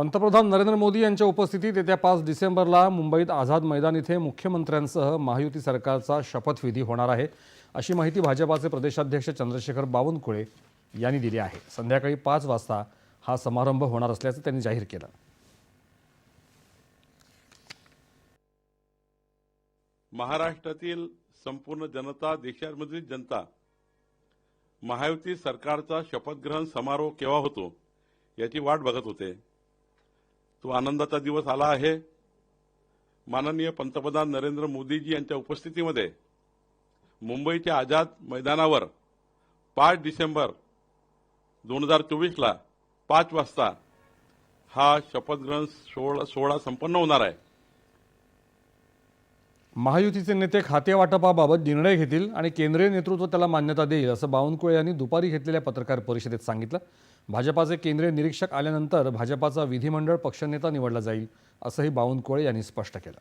पंतप्रधान नरेंद्र मोदी यांच्या उपस्थितीत येत्या पाच डिसेंबरला मुंबईत आझाद मैदान इथे मुख्यमंत्र्यांसह महायुती सरकारचा शपथविधी होणार आहे. अशी माहिती भाजपाचे प्रदेशाध्यक्ष चंद्रशेखर बावनकुळे यांनी दिली आहे. संध्याकाळी पाच वाजता हा समारंभ होणार असल्याचं त्यांनी जाहीर केलं. महाराष्ट्रातील संपूर्ण जनता देशामधील जनता महायुती सरकारचा शपथग्रहण समारोह केव्हा होतो याची वाट बघत होते. तो आनंदाचा दिवस आला आहे. माननीय पंतप्रधान नरेंद्र मोदीजी यांच्या उपस्थितीमध्ये मुंबईच्या आझाद मैदानावर पाच डिसेंबर दोन हजार चोवीसला पाच वाजता हा शपथग्रहण सोहळा सोहळा संपन्न होणार आहे. महायुतीचे नेते खाते वाटपाबाबत निर्णय घेतील आणि केंद्रीय नेतृत्व त्याला मान्यता देईल असं बावनकुळे यांनी दुपारी घेतलेल्या पत्रकार परिषदेत सांगितलं. भाजपाचे केंद्रीय निरीक्षक आल्यानंतर भाजपाचा विधिमंडळ पक्षनेता निवडला जाईल असंही बावनकुळे यांनी स्पष्ट केलं.